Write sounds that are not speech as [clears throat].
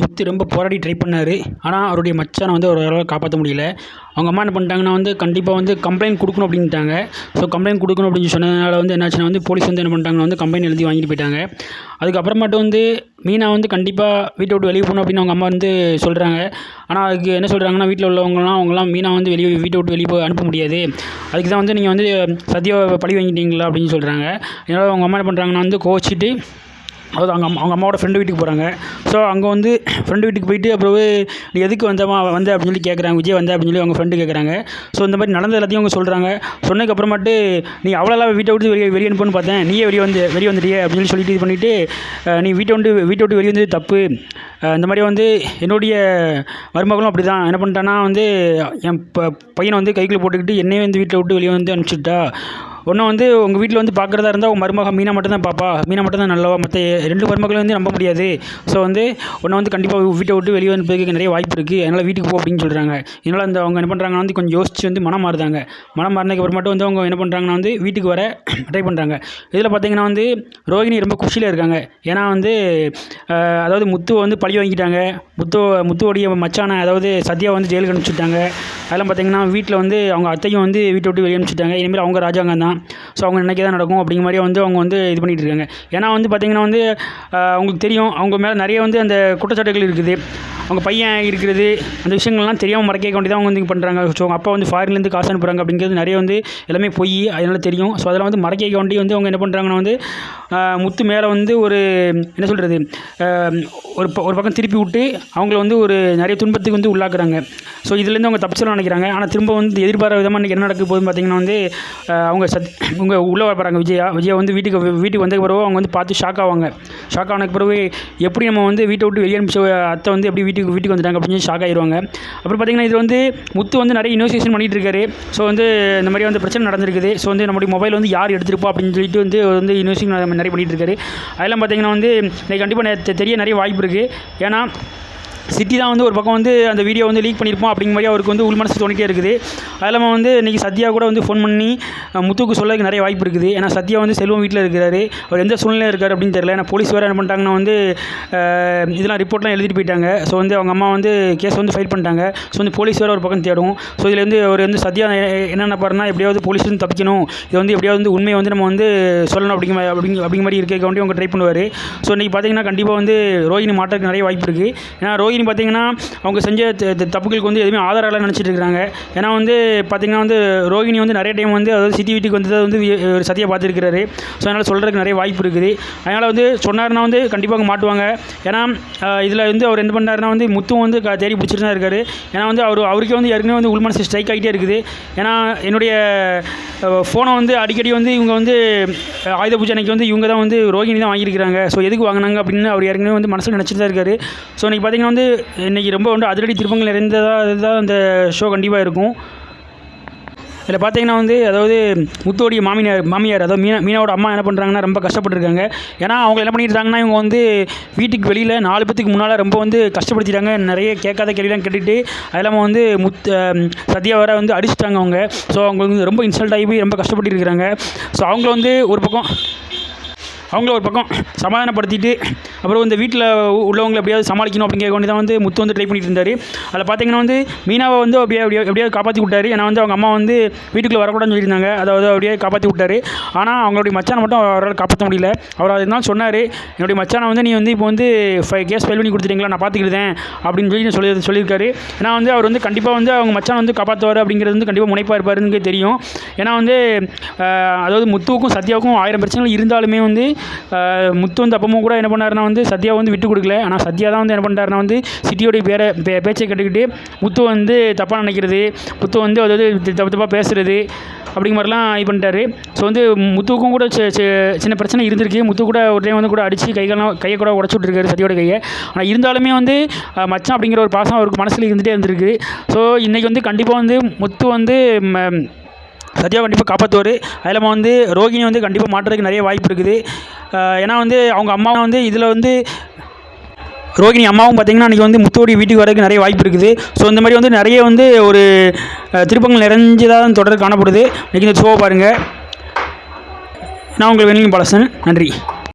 முத்து ரொம்ப போராடி ட்ரை பண்ணார். ஆனால் அவருடைய மச்சானை வந்து அவரால் காப்பாற்ற முடியல. அவங்க அம்மா என்ன பண்ணிட்டாங்கன்னா வந்து கண்டிப்பாக வந்து கம்ப்ளைண்ட் கொடுக்கணும் அப்படின்ட்டாங்க ஸோ கம்ப்ளைண்ட் கொடுக்கணும் அப்படின்னு சொன்னதுனால வந்து என்னாச்சுன்னா வந்து போலீஸ் வந்து என்ன பண்ணிட்டாங்கன்னா வந்து கம்ப்ளைண்ட் எழுதி வாங்கிட்டு போயிட்டாங்க. அதுக்கப்புறமாட்டு வந்து மீனா வந்து கண்டிப்பாக வீட்டை விட்டு வெளியே போகணும் அப்படின்னு அவங்க அம்மா வந்து சொல்கிறாங்க ஆனால் அதுக்கு என்ன சொல்கிறாங்கன்னா வீட்டில் உள்ளவங்கலாம் அவங்களாம் மீனா வந்து வெளியே வீட்டை விட்டு வெளியே போய் அனுப்ப முடியாது. அதுக்கு தான் வந்து நீங்கள் வந்து சத்யாவை பழி வாங்கிட்டீங்களா அப்படின்னு சொல்கிறாங்க அதனால் அவங்க அம்மா என்ன பண்ணுறாங்கன்னா வந்து கோச்சிட்டு அதாவது அவங்க அம்மா அவங்க அம்மாவோட ஃப்ரெண்டு வீட்டுக்கு போகிறாங்க ஸோ அங்கே வந்து ஃப்ரெண்டு வீட்டுக்கு போயிட்டு அப்புறம் நீ எதுக்கு வந்தமா வந்த? அப்படின்னு சொல்லி கேட்குறாங்க விஜய் வந்த? அப்படின்னு சொல்லி அவங்க ஃப்ரெண்டு கேட்குறாங்க ஸோ இந்த மாதிரி நடந்த எல்லாத்தையும் அவங்க சொல்கிறாங்க சொன்னதுக்கப்புறமாட்டு நீ அவ்வளோலாம் வீட்டை விட்டு வெளியே வெளியே அனுப்புன்னு பார்த்தேன். நீயே வெளியே வந்து வெளியே வந்துட்டியே? அப்படின்னு சொல்லி சொல்லிட்டு இது பண்ணிவிட்டு நீ வீட்டை விட்டு வீட்டை விட்டு வெளியே வந்தது தப்பு. இந்த மாதிரி வந்து என்னுடைய மருமகளும் அப்படி தான் என்ன பண்ணிட்டான்னா வந்து என் ப பையனை வந்து கைக்குள்ளே போட்டுக்கிட்டு என்னையே வந்து வீட்டை விட்டு வெளியே வந்து அனுப்பிச்சுட்டா. ஒன்று வந்து உங்கள் வீட்டில் வந்து பார்க்குறதா இருந்தால் உங்கள் மருமக மீனா மட்டும் தான் பாப்பா. மீனா மட்டும் தான் நல்லவா மற்ற ரெண்டு மருமகளும் வந்து நம்ப முடியாது. ஸோ வந்து உன்னை வந்து கண்டிப்பாக வீட்டை விட்டு வெளியே வந்து நிறைய வாய்ப்பு இருக்குது அதனால் வீட்டுக்கு போ அப்படின்னு சொல்கிறாங்க இதனால் அந்த அவங்க என்ன பண்ணுறாங்கன்னா வந்து கொஞ்சம் யோசிச்சு வந்து மனம் மாறுதாங்க மனம் மாறினதுக்கு அப்புறமாட்டும் வந்து அவங்க என்ன பண்ணுறாங்கன்னா வந்து வீட்டுக்கு வர [clears throat] ட்ரை பண்ணுறாங்க இதில் பார்த்தீங்கன்னா வந்து ரோஹிணி ரொம்ப குஷியில் இருக்காங்க. ஏன்னா வந்து அதாவது முத்துவை வந்து பழி வாங்கிட்டாங்க. முத்து முத்துவோடைய மச்சான அதாவது சத்யா வந்து ஜெயிலுக்கு அனுப்பிச்சுட்டாங்க. அதெல்லாம் பார்த்தீங்கன்னா வீட்டில் வந்து அவங்க அத்தையும் வந்து வீட்டை விட்டு வெளியே அனுப்பிச்சுட்டாங்க. இனிமேல் அவங்க ராஜாங்க தான். ஸோ அவங்க நினைக்க தான் நடக்கும் அப்படிங்கிற மாதிரி வந்து அவங்க வந்து இது பண்ணிகிட்டு இருக்காங்க. ஏன்னா வந்து பார்த்தீங்கன்னா வந்து அவங்களுக்கு தெரியும். அவங்க மேலே நிறைய வந்து அந்த குற்றச்சாட்டுகள் இருக்குது. அவங்க பையன் இருக்கிறது அந்த விஷயங்கள்லாம் தெரியாமல் மறைக்க வேண்டியது அவங்க வந்து பண்ணுறாங்க ஸோ அவங்க அப்பா வந்து ஃபாரின்லேருந்து காசு அனுப்புகிறாங்க அப்படிங்கிறது நிறைய வந்து எல்லாமே பொய். அதனால தெரியும். ஸோ அதெல்லாம் வந்து மறைக்க வேண்டி வந்து அவங்க என்ன பண்ணுறாங்கன்னா வந்து முத்து மேலே வந்து ஒரு என்ன சொல்கிறது ஒரு ப- ஒரு பக்கம் திருப்பி விட்டு அவங்கள வந்து ஒரு நிறைய துன்பத்துக்கு வந்து உள்ளாக்குறாங்க. ஸோ இதுலேருந்து அவங்க தப்பிச்சலாம் நினைக்கிறாங்க. ஆனால் திரும்ப வந்து எதிர்பாராத விதமாக இன்றைக்கி என்ன நடக்க போகுதுன்னு பார்த்தீங்கன்னா வந்து அவங்க சத் இவங்க உள்ளே வர விஜயா விஜயா வந்து வீட்டுக்கு வீட்டுக்கு வந்த பிறகு அவங்க வந்து பார்த்து ஷாக் ஆவாங்க. ஷாக் ஆனதுக்கு பிறகு எப்படி நம்ம வந்து வீட்டை விட்டு வெளியே அனுப்பிச்ச அத்தை வந்து எப்படி வீட்டுக்கு வீட்டுக்கு வந்துட்டாங்க அப்படின்னு சொல்லி ஷாக் ஆயிடுவாங்க அப்புறம் பார்த்தீங்கன்னா இது வந்து முத்து வந்து நிறைய இன்வெஸ்டிகேஷன் பண்ணிகிட்டு இருக்காரு. ஸோ வந்து இந்த மாதிரி வந்து பிரச்சனை நடந்திருக்குது. ஸோ வந்து நம்முடைய மொபைல் வந்து யார் எடுத்திருப்பா அப்படின்னு சொல்லிட்டு வந்து வந்து இன்வெஸ்டிங் நிறைய பண்ணிகிட்டு இருக்காரு. அதெல்லாம் பார்த்தீங்கன்னா வந்து கண்டிப்பாக தெரிய நிறைய வாய்ப்பு இருக்குது ஏன்னா சிட்டி தான் வந்து ஒரு பக்கம் வந்து அந்த வீடியோ வந்து லீக் பண்ணியிருப்போம் அப்படிங்கிற மாதிரி அவருக்கு வந்து உள் மனசு தோணிட்டே இருக்குது. அது இல்லாமல் வந்து இன்றைக்கி சத்யா கூட வந்து ஃபோன் பண்ணி முத்துக்கு சொல்லக்கு நிறைய வாய்ப்பு இருக்குது. ஏன்னா சத்யா வந்து செல்வம் வீட்டில் இருக்கிறாரு. அவர் எந்த சூழ்நிலையில் இருக்கார் அப்படின்னு தெரியல. ஏன்னா போலீஸ் வேறு என்ன பண்ணிட்டாங்கன்னா வந்து இதெல்லாம் ரிப்போர்ட்லாம் எழுதிட்டு போயிட்டாங்க. ஸோ வந்து அவங்க அம்மா வந்து கேஸ் வந்து ஃபைல் பண்ணிட்டாங்க. ஸோ வந்து போலீஸ் வேறு ஒரு பக்கம் தேடும். ஸோ இதில் வந்து அவர் வந்து சத்யா என்னென்ன பாருன்னா எப்படியாவது போலீஸ் வந்து தப்பிக்கணும். இது வந்து எப்படியாவது வந்து உண்மையை வந்து நம்ம வந்து சொல்லணும் அப்படிங்கிற அப்படிங்க அப்படிங்க மாதிரி இருக்க வேண்டி அவங்க ட்ரை பண்ணுவார். ஸோ இன்றைக்கி பார்த்தீங்கன்னா கண்டிப்பாக வந்து ரோஹினி மாட்டுறதுக்கு நிறைய வாய்ப்பு இருக்குது ஏன்னா ரோஹிணி பார்த்தீங்கன்னா அவங்க செஞ்ச த- தப்புகளுக்கு வந்து எதுவுமே ஆதாரம் நினச்சிட்டு இருக்காங்க. ஏன்னா வந்து பார்த்திங்கன்னா வந்து ரோஹிணி வந்து நிறைய டைம் வந்து அதாவது சிட்டி வீட்டுக்கு வந்ததை வந்து ஒரு சத்தியை பார்த்துருக்கிறாரு. ஸோ அதனால் சொல்கிறதுக்கு நிறைய வாய்ப்பு இருக்குது. அதனால் வந்து சொன்னார்னா வந்து கண்டிப்பாக மாட்டுவாங்க. ஏன்னா இதில் வந்து அவர் என்ன பண்ணாருன்னா வந்து முத்தும் வந்து க- தேடி பிடிச்சிட்டு தான் இருக்காரு. ஏன்னா வந்து அவர் அவருக்கே வந்து ஏற்கனவே வந்து உள்மனசு ஸ்ட்ரைக் ஆகிட்டே இருக்குது. ஏன்னா என்னுடைய ஃபோனை வந்து அடிக்கடி வந்து இவங்க வந்து ஆயுத பூஜை அன்னைக்கு வந்து இவங்க தான் வந்து ரோகிணி தான் வாங்கியிருக்கிறாங்க. ஸோ எதுக்கு வாங்கினாங்க அப்படின்னு அவர் ஏற்கனவே வந்து மனசில் நினச்சிட்டு தான் இருக்காரு. ஸோ இன்றைக்கி பார்த்தீங்கன்னா வந்து இன்றைக்கி ரொம்ப வந்து அதிரடி திருப்பங்கள் நிறைந்ததாக தான் அந்த ஷோ கண்டிப்பாக இருக்கும். இதில் பார்த்தீங்கன்னா வந்து அதாவது முத்தோடைய மாமியார் மாமியார் அதாவது மீனா மீனாவோட அம்மா என்ன பண்ணுறாங்கன்னா ரொம்ப கஷ்டப்பட்டுருக்காங்க. ஏன்னா அவங்க என்ன பண்ணிட்டுருக்காங்கன்னா இவங்க வந்து வீட்டுக்கு வெளியில் நாலு பேத்துக்கு முன்னால் ரொம்ப வந்து கஷ்டப்படுத்திட்டாங்க. நிறைய கேட்காத கேள்விலாம் கேட்டுட்டு அது இல்லாமல் வந்து முத் சத்யா வர வந்து அடிச்சிட்டாங்க அவங்க. ஸோ அவங்க வந்து ரொம்ப இன்சல்ட் ஆகி போய் ரொம்ப கஷ்டப்பட்டு இருக்கிறாங்க. ஸோ அவங்கள வந்து ஒரு பக்கம் அவங்கள ஒரு பக்கம் சமாதானப்படுத்திட்டு அப்புறம் இந்த வீட்டில் உள்ளவங்களை எப்படியாவது சமாளிக்கணும் அப்படிங்கிற வேண்டி தான் வந்து முத்து வந்து ட்ரை பண்ணிட்டு இருந்தார் அதில் பார்த்தீங்கன்னா வந்து மீனாவை வந்து அப்படியே அப்படியே எப்படியாவது காப்பாற்றி விட்டார். ஏன்னா வந்து அவங்க அம்மா வந்து வீட்டுக்குள்ளே வரக்கூடாதுன்னு சொல்லியிருந்தாங்க. அதாவது அப்படியே காப்பாற்றி விட்டார். ஆனால் அவங்களுடைய மச்சானை மட்டும் அவரால் காப்பாற்ற முடியல. அவர் அதுதான் சொன்னார் என்னுடைய மச்சானை வந்து நீ வந்து இப்போ வந்து ஃபை கேஸ் ஃபைல் பண்ணி கொடுத்துட்டீங்களா? நான் பார்த்துக்கிட்டேன் அப்படின்னு சொல்லி சொல்லி சொல்லியிருக்காரு. ஏன்னா வந்து அவர் வந்து கண்டிப்பாக வந்து அவங்க மச்சான் வந்து காப்பாற்றுவார் அப்படிங்கிறது வந்து கண்டிப்பாக முனைப்பாக இருப்பாருன்னு தெரியும். ஏன்னா வந்து அதாவது முத்துவுக்கும் சத்யாவுக்கும் ஆயிரம் பிரச்சனைகள் இருந்தாலுமே வந்து முத்து வந்து அப்பமும் கூட என்ன பண்ணாருன்னா வந்து சத்யா வந்து விட்டு கொடுக்கல. ஆனால் சத்யா தான் வந்து என்ன பண்ணுறாருனா வந்து சிட்டியோடைய பேரை பே பேச்சை கேட்டுக்கிட்டு முத்து வந்து தப்பாக நினைக்கிறது முத்து வந்து அதாவது தப்பு தப்பாக பேசுகிறது அப்படிங்கிற மாதிரிலாம் இது பண்ணிட்டாரு. ஸோ வந்து முத்துவுக்கும் கூட சின்ன பிரச்சனை இருந்திருக்கு. முத்து கூட ஒரு டைம் வந்து கூட அடித்து கைகள்லாம் கையை கூட உடச்சி விட்ருக்காரு சத்தியோட கையை. ஆனால் இருந்தாலுமே வந்து மச்சான் அப்படிங்கிற ஒரு பாசம் அவருக்கு மனசில் இருந்துகிட்டே இருந்திருக்கு. ஸோ இன்றைக்கி வந்து கண்டிப்பாக வந்து முத்து வந்து ம, சத்யா கண்டிப்பாக காப்பாற்றுவார் அது இல்லாமல் வந்து ரோகிணி வந்து கண்டிப்பாக மாட்டுறதுக்கு நிறைய வாய்ப்பு இருக்குது. ஏன்னா வந்து அவங்க அம்மா வந்து இதில் வந்து ரோகிணி அம்மாவும் பார்த்தீங்கன்னா அன்றைக்கி வந்து முத்தோடி வீட்டுக்கு வரதுக்கு நிறைய வாய்ப்பு இருக்குது. ஸோ இந்த மாதிரி வந்து நிறைய வந்து ஒரு திருப்பங்கள் நிறைஞ்சதாக தொடர் காணப்படுது. இன்றைக்கி இந்த ஷோவை பாருங்கள் நான் உங்கள் வெண்ணிலும் பழசன் நன்றி.